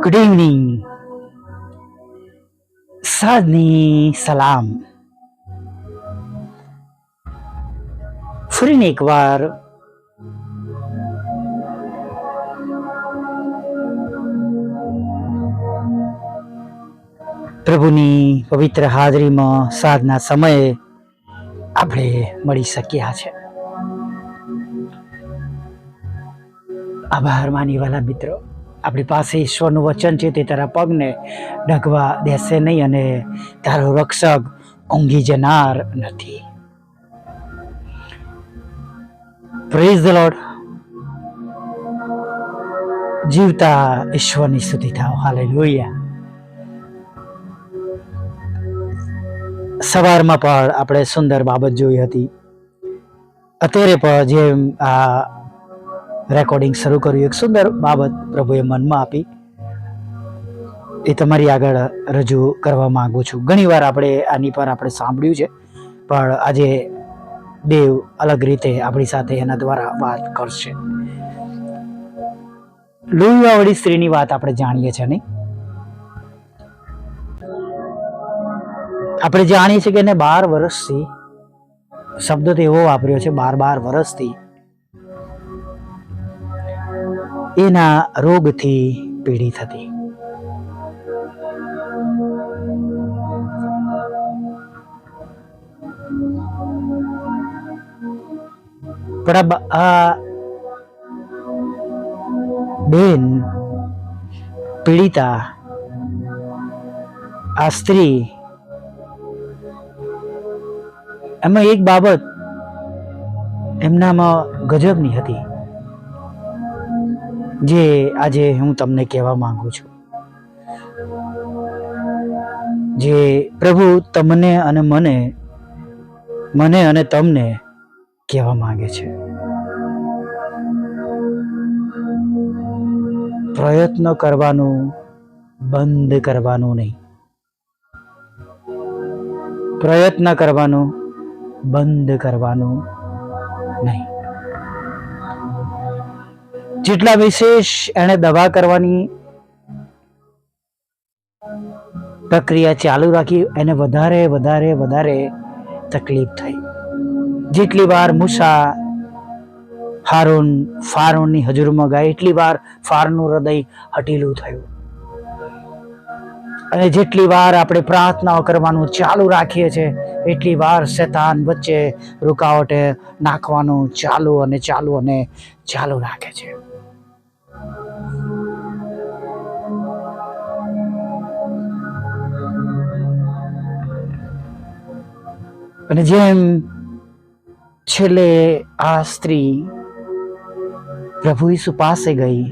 Good evening સાદની સલામ ફરીને એકવાર પ્રભુની પવિત્ર હાજરીમાં સાંજના સમયે આપણે મળી શક્યા છે. આભાર માની વાલા મિત્રો. આપણી પાસે ઈશ્વરનું વચન છે તે તારા પગને ડગવા દેશે નહીં અને તારો રક્ષક ઊંઘી જનાર નથી. પ્રેઝ ધ લોર્ડ જીવતા ઈશ્વરની સ્તુતિ થાવ હાલેલુયા સવારમાં પણ આપણે સુંદર બાબત જોઈ હતી. અત્યારે પણ જેમ આ રેકોર્ડિંગ શરૂ કર્યું. એક સુંદર બાબત પ્રભુએ મનમાં આપી. એ તમારી આગળ રજૂ કરવા માગું છું. ઘણીવાર આપણે આની પર આપણે સાંભળ્યું છે, પણ આજે દેવ અલગ રીતે આપણી સાથે એના દ્વારા વાત કરશે. લોહીવાવાળી સ્ત્રીની વાત આપણે જાણીએ છીએ, નહીં? આપણે જાણીએ છીએ કે એને બાર વર્ષથી શબ્દ તો એવો વાપર્યો છે, બાર બાર વર્ષથી એના રોગથી પીડિત હતી. આ બેન પીડિતા, આ સ્ત્રી, એમાં એક બાબત એમનામાં ગજબની હતી. જે આજે હું તમને કહેવા માંગુ છું. જે પ્રભુ તમને અને મને મને અને તમને કહેવા માંગે છે. પ્રયત્ન કરવાનું બંધ કરવાનું નહીં. પ્રયત્ન કરવાનું બંધ કરવાનું નહીં. જેટલા વિશેષ એણે દવા કરવાની પ્રક્રિયા ચાલુ રાખી, એને વધારે વધારે વધારે તકલીફ થઈ. જેટલી વાર મૂસા, હારૂન, ફારૂનની હજુરમાં ગયા, એટલી વાર ફારનું હૃદય હટીલું થયું. અને જેટલી વાર આપણે પ્રાર્થનાઓ કરવાનું ચાલુ રાખીએ છીએ, એટલી વાર શેતાન વચ્ચે રૂકાવટે નાખવાનું ચાલુ અને ચાલુ અને ચાલુ રાખે છે. અને જેમ છેલ્લે આ સ્ત્રી પ્રભુ ઈસુ પાસે ગઈ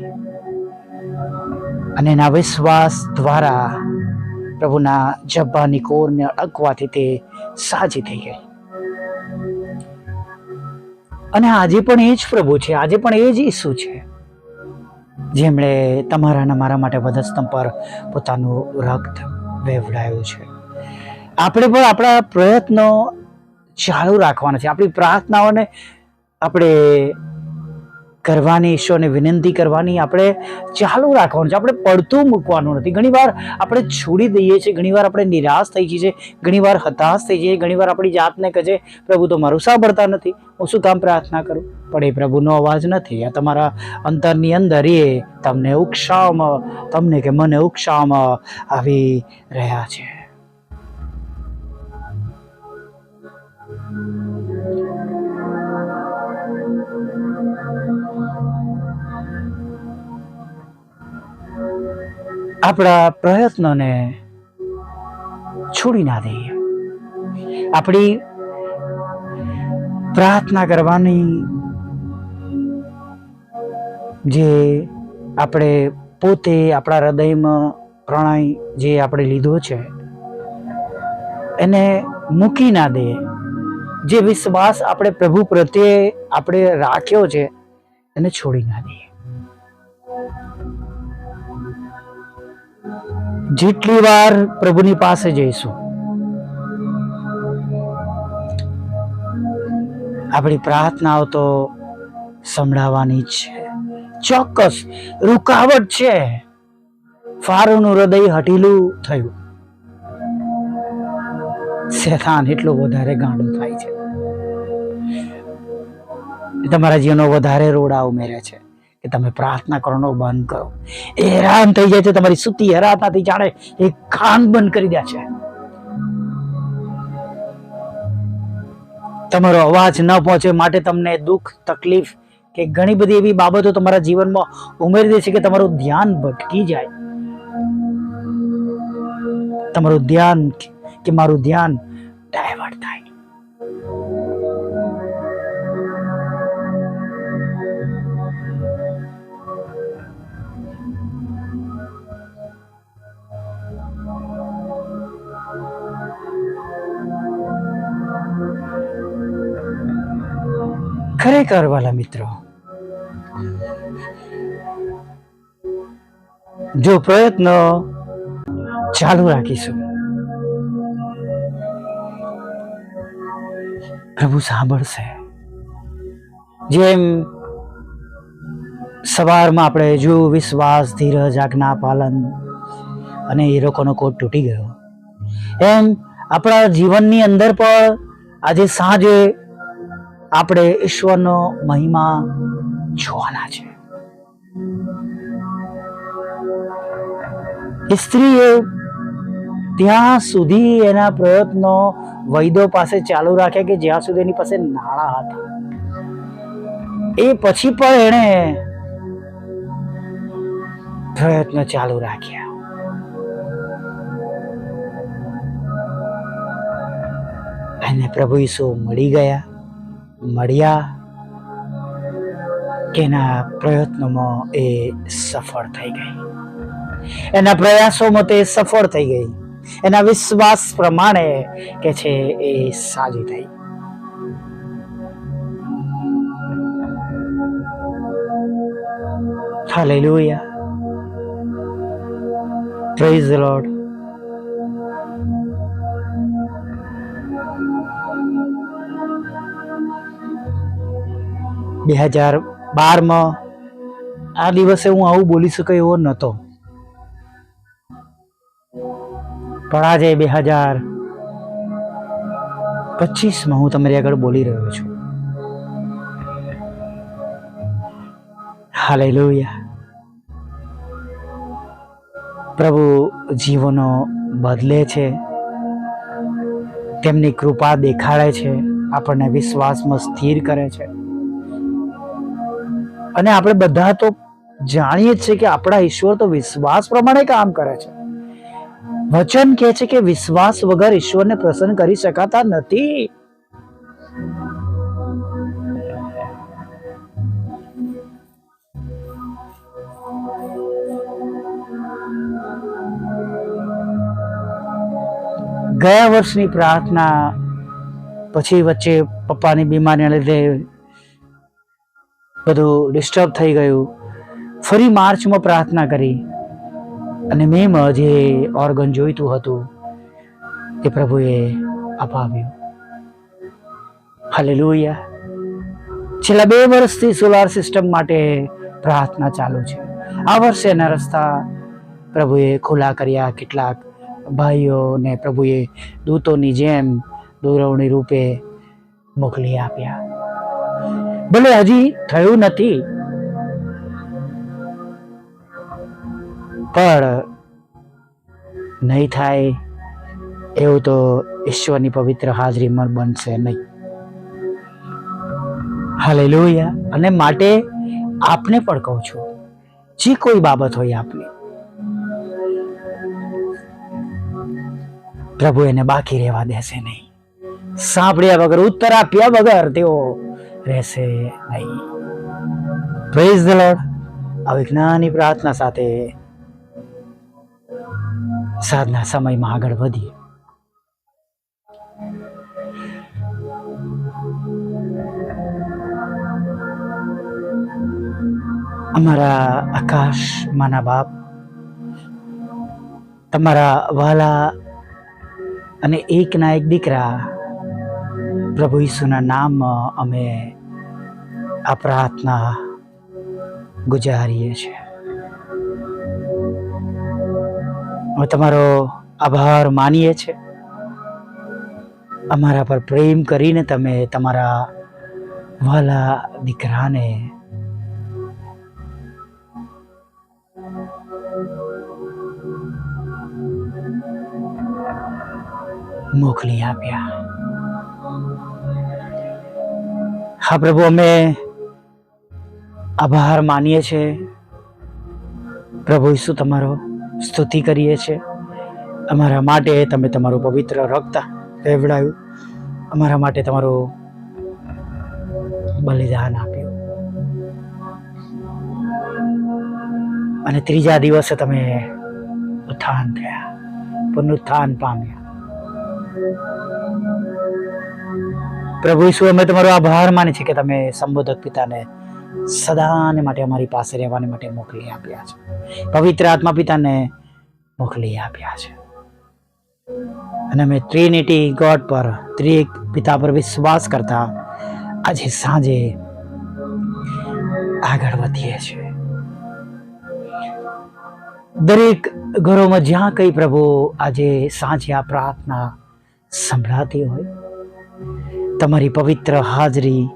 અને એના વિશ્વાસ દ્વારા પ્રભુના જબ્બાની કોરને અડકવાથી તે સાજી થઈ ગઈ. અને આજે પણ એ જ પ્રભુ છે, આજે પણ એ જ ઈસુ છે, જેમણે તમારા અને મારા માટે વધસ્તંભ પર પોતાનું રક્ત વેવડાયું છે. આપણે પણ આપણા પ્રયત્નો ચાલુ રાખવાના છે. આપણી પ્રાર્થનાઓને આપણે કરવાની, ઈશ્વરને વિનંતી કરવાની આપણે ચાલુ રાખવાનું છે. આપણે પડતું મૂકવાનું નથી. ઘણીવાર આપણે છોડી દઈએ છીએ, ઘણીવાર આપણે નિરાશ થઈ જઈએ છીએ, ઘણીવાર હતાશ થઈ જઈએ ઘણીવાર આપણી જાતને કહે છે, પ્રભુ, તો મારું સાંભળતા નથી. હું શું કામ પ્રાર્થના કરું? પણ એ પ્રભુનો અવાજ નથી. આ તમારા અંતરની અંદર એ તમને ઉક્ષામ તમને કે મને ઉક્ષામ આવી રહ્યા છે. આપણા પ્રયત્નોને છોડી ના દઈએ. આપણી પ્રાર્થના કરવાની જે આપણે પોતે આપણા હૃદયમાં પ્રણય જે આપણે લીધો છે, એને મૂકી ના દઈએ. જે વિશ્વાસ આપણે પ્રભુ પ્રત્યે આપણે રાખ્યો છે, એને છોડી ના દઈએ. જેટલી વાર પ્રભુની પાસે જઈશું, આપણી પ્રાર્થનાઓ તો સંભળાવાની છે. ચોક્કસ રૂકાવટ છે. ફારોનું હૃદય હટીલું થયું. શેતાન એટલો વધારે ગાંડો થાય છે. તમારા જીવનો વધારે રોડા ઉમેરે છે. કે તમે પ્રાર્થના કરવાનો બંધ કરો. એ હેરાન થઈ જાય છે તમારી સુતી હેરાતાથી જાણે એ કાન બંધ કરી દે છે. તમારો અવાજ ન પહોંચે માટે તમને દુઃખ, તકલીફ કે ઘણી બધી એવી બાબતો તમારા જીવનમાં ઉમેરી દે છે કે તમારું ધ્યાન ભટકી જાય. તમારું ધ્યાન કે મારું ધ્યાન ખરેખર, વાલા મિત્રો. જો પ્રયત્ન ચાલુ રાખીશું. પ્રભુ સાંભળશે. જેમ સવારમાં આપણે જો વિશ્વાસ, ધીરજ, આજ્ઞા, પાલન અને એ લોકોનો કોટ તૂટી ગયો. એમ આપણા જીવનની અંદર પણ આજે સાંજે આપણે ઈશ્વરનો મહિમા જોવાના છે. સ્ત્રીએ ત્યાં સુધી એના પ્રયત્નો વૈદો પાસે ચાલુ રાખ્યા કે જ્યાં સુધી એની પાસે નાણાં હતા. એ પછી પણ એણે પ્રયત્નો ચાલુ રાખ્યા. એને પ્રભુ ઈસુ મળી ગયા. મળ્યા કે એના પ્રયત્નોમાં એ સફળ થઈ ગઈ. એના પ્રયાસોમાં તે સફળ થઈ ગઈ. એના વિશ્વાસ પ્રમાણે કે છે એ સાજી થઈ. હાલેલુયા પ્રેઝ the બે હજાર બારમાં આ દિવસે હું આવું બોલી શકું એવો નહોતો. પણ આજે બે હજાર પચીસમાં હું તમારી આગળ બોલી રહ્યો છું. હાલેલુયા. પ્રભુ જીવનો બદલે છે. તેમની કૃપા દેખાડે છે. આપણને વિશ્વાસમાં સ્થિર કરે છે. અને આપણે બધા તો જાણીએ જ છે કે આપણા ઈશ્વર તો વિશ્વાસ પ્રમાણે કામ કરે છે. વચન કહે છે કે વિશ્વાસ વગર ઈશ્વરને પ્રસન્ન કરી શકાતા નથી. ગયા વર્ષની પ્રાર્થના પછી વચ્ચે પપ્પાની બીમારીને લીધે બધું ડિસ્ટર્બ થઈ ગયું. ફરી માર્ચમાં પ્રાર્થના કરી. અને મેમાં જે ઓર્ગન જોઈતું હતું, તે પ્રભુએ અપાવ્યું. હાલેલુયા છેલ્લા બે વર્ષથી સોલાર સિસ્ટમ માટે પ્રાર્થના ચાલુ છે. આ વર્ષે એના રસ્તા પ્રભુએ ખુલ્લા કર્યા. કેટલાક ભાઈઓને પ્રભુએ દૂતોની જેમ દોરવણી રૂપે મોકલી આપ્યા. ભલે હજી થયું નથી. પણ નહીં થાય એવું તો ઈશ્વરની પવિત્ર હાજરીમાં બનશે નહીં. હાલેલુયા. અને માટે આપને પણ કહું છું, જે કોઈ બાબત હોય આપની. પ્રભુ એને બાકી રહેવા દેશે નહીં. સાંભળ્યા વગર, ઉત્તર આપ્યા વગર તેઓ રહેશે નહીં. પ્રેઝ ધ લોર્ડ આવી જ્ઞાની પ્રાર્થના સાથે સાધના સમયમાં આગળ વધીએ. અમારા આકાશમાંના બાપ, તમારા વાલા અને એકના એક દીકરા પ્રભુ ઈસુના નામ અમે આ પ્રાર્થના ગુજારીએ છીએ. હું તમારો આભાર માનીએ છીએ. અમારા પર પ્રેમ કરીને તમે તમારા વાલા દીકરાને મોકલી આપ્યા. હા પ્રભુ, અમે આભાર માનીએ છીએ પ્રભુ ઈસુ, તમારો સ્તુતિ કરીએ છીએ અમારા માટે તમે તમારું પવિત્ર રક્ત વેવડાયું અમારા માટે તમારું બલિદાન આપ્યું. અને ત્રીજા દિવસે તમે ઉત્થાન થયા. પુનરુત્થાન પામ્યા. પ્રભુ ઈસુ, અમે તમારો આભાર માની છે કે તમે સંબોધક પિતાને સદાને માટે અમારી પાસે રહેવાને માટે મોકલી આપ્યા છે. પવિત્ર આત્મા પિતાને મોકલી આપ્યા છે. અને અમે ટ્રિનિટી ગોડ પર, ત્રિએક પિતા પર વિશ્વાસ કરતા આજે સાંજે આગળ વધીએ છીએ. દરેક ઘરોમાં જ્યાં કઈ પ્રભુ આજે સાંજે આ પ્રાર્થના સંભળાતી હોય, તમારી પવિત્ર હાજરી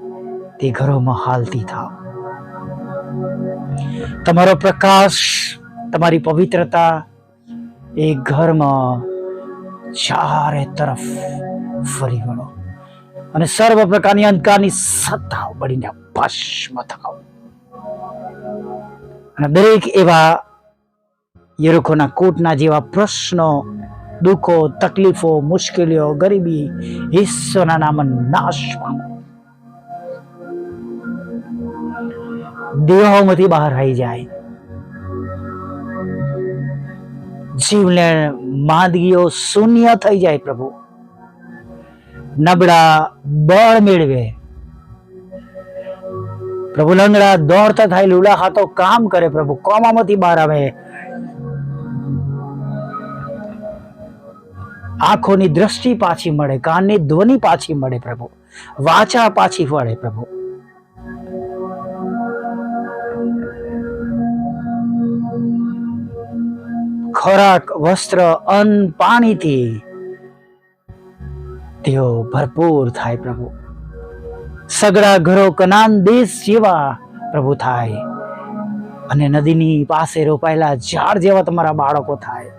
તે ઘરોમાં હાલતી થાવ. તમારો પ્રકાશ, તમારી પવિત્રતા એ ઘરમાં ચારે તરફ ફરી વળો. અને સર્વ પ્રકારની અંધકારની સત્તાઓ બળીને ભસ્મ થાવ અને દરેક એવા યરુકોના કોટના જેવા પ્રશ્નો, દુઃખો, તકલીફો, મુશ્કેલીઓ, ગરીબી ઈશ્વરના નામ નાશ પામો. દેહોમાંથી બહાર આવી જાય. જીવને માંદગીઓ શૂન્ય થઈ જાય પ્રભુ. નબળા બળ મેળવે. પ્રભુ લંગડા દોડતા થાય લૂલા હાથો કામ કરે પ્રભુ, કોમામાંથી બહાર આવે. આંખોની દ્રષ્ટિ પાછી મળે, કાનની ધ્વનિ પાછી મળે પ્રભુ, વાચા પાછી વળે પ્રભુ. ખોરાક, વસ્ત્ર, અન્ન, પાણીથી તેઓ ભરપૂર થાય પ્રભુ. સગડા, ઘરો, કનાન, દેશ જેવા પ્રભુ થાય. અને નદીની પાસે રોપાયેલા ઝાડ જેવા તમારા બાળકો થાય.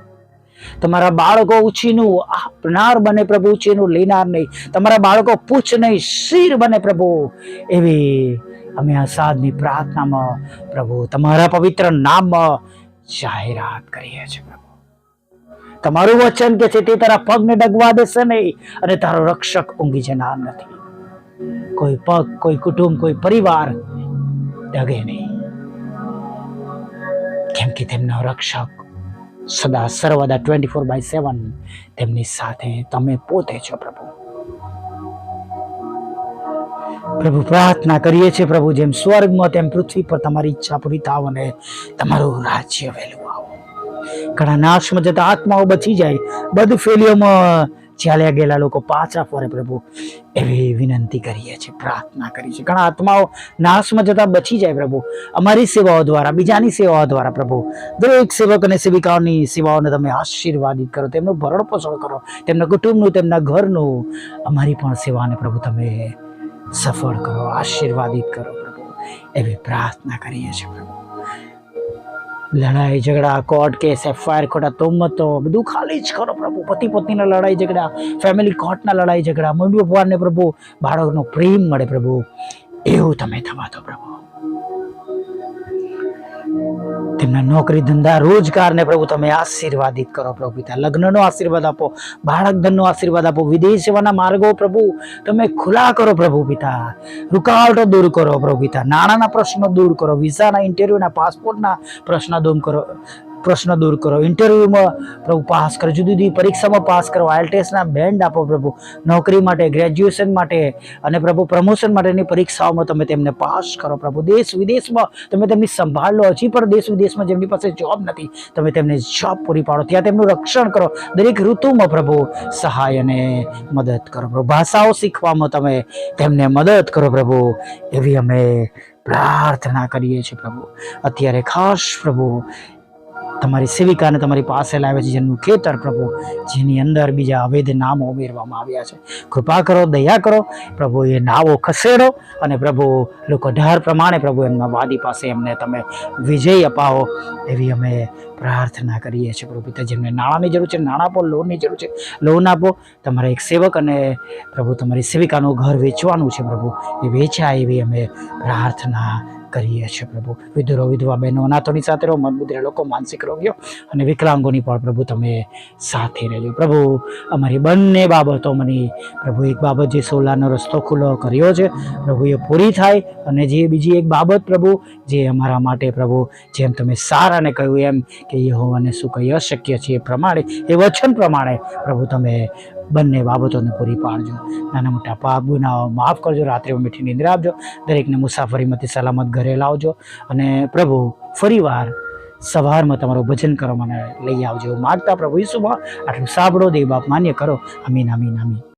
તમારા બાળકો ઉછીનું આપનાર બને પ્રભુ, ઉછીનું લેનાર નહીં. તમારા બાળકો પૂછ નહીં, શીર બને પ્રભુ. એવી અમે આ સાધની પ્રાર્થનામાં પ્રભુ, તમારા પવિત્ર નામમાં જાહેરાત કરીએ છીએ પ્રભુ. તમારું વચન કે છે તે તારા પગને ડગવા દેશે નહીં અને તારો રક્ષક ઊંઘી જનાર નથી. કોઈ પગ, કોઈ કુટુંબ, કોઈ પરિવાર ડગે નહીં. કેમ કે તેમનો રક્ષક સદા સર્વદા ટ્વેન્ટી ફોર બાય સેવન તેમની સાથે તમે પોતે છો પ્રભુ. પ્રભુ પ્રાર્થના કરીએ છીએ, પ્રભુ જેમ સ્વર્ગમાં તેમ પૃથ્વી પર તમારી ઈચ્છા પૂરી થાવ અને તમારું રાજ્ય વહેલું આવો. ઘણા નાશમાં જતા આત્માઓ બચી જાય. બધ ફેલીઓમાં ચાલ્યા ગયેલા લોકો પાછા ફરે પ્રભુ. એવી વિનંતી કરીએ છીએ, પ્રાર્થના કરીએ છીએ. ઘણા આત્માઓ નાશમાં જતા બચી જાય પ્રભુ. અમારી સેવાઓ દ્વારા, બીજાની સેવાઓ દ્વારા પ્રભુ. દરેક સેવક અને સેવિકાઓની સેવાઓને તમે આશીર્વાદિત કરો, તેમનું ભરણ પોષણ કરો, તેમના કુટુંબનું, તેમના ઘરનું. અમારી પણ સેવાને પ્રભુ તમે સફળ કરો, આશીર્વાદિત કરો પ્રભુ. એવી પ્રાર્થના કરીએ છીએ પ્રભુ. લડાઈ, ઝઘડા, કોર્ટ કેસ, એફઆઈઆર, ખોટા તોમતો, બધું ખાલી જ કરો પ્રભુ. પતિ પત્નીના લડાઈ, ઝઘડા, ફેમિલી કોર્ટના લડાઈ, ઝઘડા, મમ્મી પપ્પાને પ્રભુ, બાળકનો પ્રેમ મળે પ્રભુ. એવું તમે થવા દો પ્રભુ. તેમના નોકરી ધંધા રોજગારને પ્રભુ તમે આશીર્વાદિત કરો પ્રભુ પિતા. લગ્નનો આશીર્વાદ આપો બાળક ધનનો આશીર્વાદ આપો વિદેશ સેવાના માર્ગો પ્રભુ તમે ખુલ્લા કરો પ્રભુ પિતા. રૂકાવટો દૂર કરો પ્રભુ પિતા. નાણાંના પ્રશ્નો દૂર કરો. વિઝાના ઇન્ટરવ્યૂના, પાસપોર્ટના પ્રશ્ન દૂર કરો. પ્રશ્ન દૂર કરો. ઇન્ટરવ્યુમાં પ્રભુ પાસ કરો. જુદી જુદી પરીક્ષામાં પાસ કરો. આઈએલ બેન્ડ આપો પ્રભુ. નોકરી માટે ગ્રેજ્યુએશન માટે અને પ્રભુ પ્રમોશન માટેની પરીક્ષાઓમાં તમે તેમને પાસ કરો પ્રભુ. દેશ વિદેશમાં તમે તેમની સંભાળ લો. હજી પણ દેશ વિદેશમાં જેમની પાસે જોબ નથી, તમે તેમને જોબ પૂરી પાડો. ત્યાં તેમનું રક્ષણ કરો. દરેક ઋતુમાં પ્રભુ સહાય અને મદદ કરો પ્રભુ. ભાષાઓ શીખવામાં તમે તેમને મદદ કરો પ્રભુ. એવી અમે પ્રાર્થના કરીએ છીએ પ્રભુ. અત્યારે ખાસ પ્રભુ તમારી સેવિકાને તમારી પાસે લાવે છે, જેનું ખેતર પ્રભુ, જેની અંદર બીજા અવૈધ નામો ઉમેરવામાં આવ્યા છે. કૃપા કરો, દયા કરો, પ્રભુ એ નાવો ખસેડો અને પ્રભુ લોકો ઢાર પ્રમાણે પ્રભુ એમના વાદી પાસે એમને તમે વિજય અપાવો એવી અમે પ્રાર્થના કરીએ છીએ. પ્રભુ પિતા જેમને નાણાંની જરૂર છે, નાણાં આપો, લોનની જરૂર છે, લોન આપો. તમારા એક સેવક અને પ્રભુ તમારી સેવિકાનું ઘર વેચવાનું છે પ્રભુ. એ વેચાય એવી અમે પ્રાર્થના કરીએ છીએ પ્રભુ. વિધુરો, વિધવા બહેનો, અનાથોની સાથે રહો મનબુદ્ધિ લોકો, માનસિક રોગીઓ અને વિકલાંગોની પણ પ્રભુ તમે સાથે રહેજો. પ્રભુ, અમારી બંને બાબતો મને પ્રભુ એક બાબત જે સોલાનો રસ્તો ખુલ્લો કર્યો છે, પ્રભુ એ પૂરી થાય અને જે બીજી એક બાબત પ્રભુ, જે અમારા માટે પ્રભુ, જેમ તમે સારાને કહ્યું એમ કે યહોવાને શું કહી અશક્ય છે એ પ્રમાણે, એ વચન પ્રમાણે પ્રભુ તમે બંને બાબતોને પૂરી પાડજો. નાના મોટા પાપ, ગુનાઓ માફ કરજો, રાત્રે મીઠી નિંદ્રા આપજો. દરેકને મુસાફરીમાંથી સલામત ઘરે લાવજો અને પ્રભુ, ફરીવાર સવારમાં તમારું ભજન કરવા મને લઈ આવજો. માગતા પ્રભુ ઈસુમાં આટલું સાંભળો, દેવ બાપ માન્ય કરો. અમીન અમીન અમીન